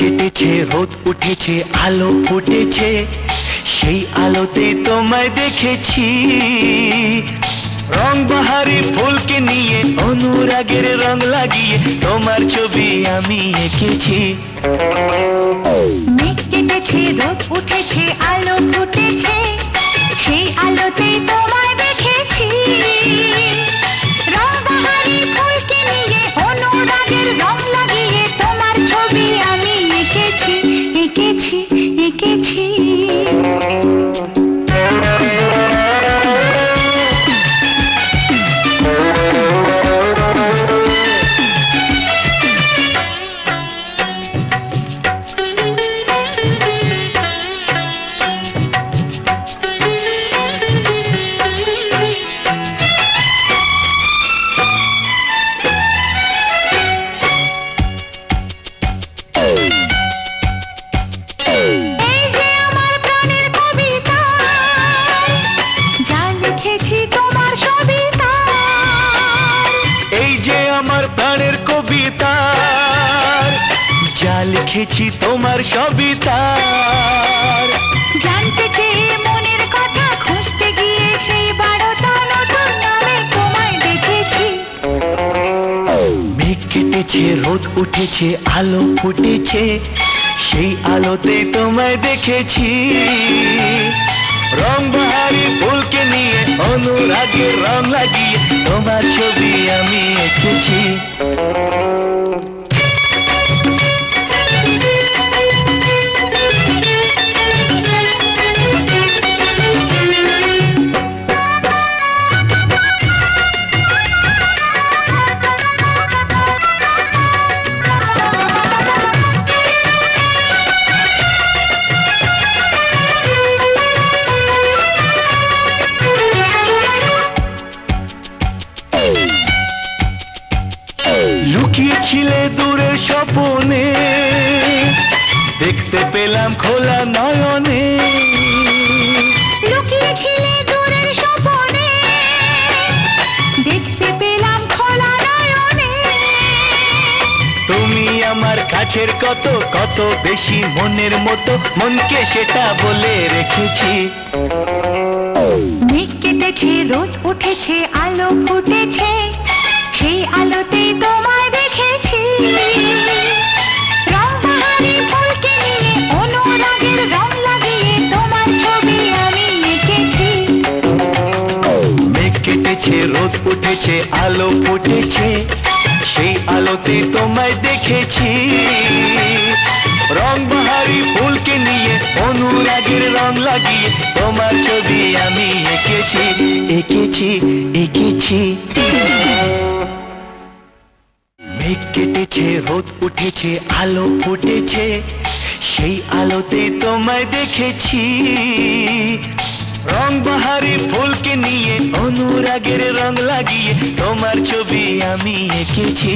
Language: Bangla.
কেটেছে, রোদ উঠেছে, আলো ফুটেছে, সেই আলোতে তোমায় দেখেছি। রং বাহারি ফুলকে নিয়ে, অনুরাগের রং লাগিয়ে, তোমার ছবি আমি এঁকেছি। কেটেছে, রোদ উঠেছে, আলো প্রাণের কবিতা। যা লিখেছি তোমার সবিতার জানতে চেয়ে মনের কথা খুঁজতে গিয়ে সেই বারোটা নতুন নামে তোমায় দেখেছি। মেঘ কেটেছে রোদ উঠেছে আলো ফুটেছে সেই আলোতে তোমায় দেখেছি। রং লাগিয়ে তোমার ছবি আমি এঁকেছি। লুকিয়েছিলে দূরের স্বপনে। দেখতে পেলাম খোলা নয়নে। লুকিয়েছিলে দূরের স্বপনে। দেখতে পেলাম খোলা নয়নে। তুমি আমার কাছের কত কত বেশি মনের মতো মনকে সেটা বলে রেখেছি। মেঘ কেটেছে রোদ উঠেছে আলো ফুটেছে কেটেছে রোদ উঠেছে, আলো ফুটেছে, সেই আলোতে তোমায় দেখেছি। রং বাহারি ফুলকে নিয়ে, অনুরাগের রং লাগিয়ে, তোমার ছবি আমি এঁকেছি এঁকেছি এঁকেছি। মেঘ কেটেছে, রোদ উঠেছে, আলো ফুটেছে, সেই আলোতে তোমায় দেখেছি। অনুরাগের রং লাগিয়ে তোমার ছবি আমি এঁকেছি।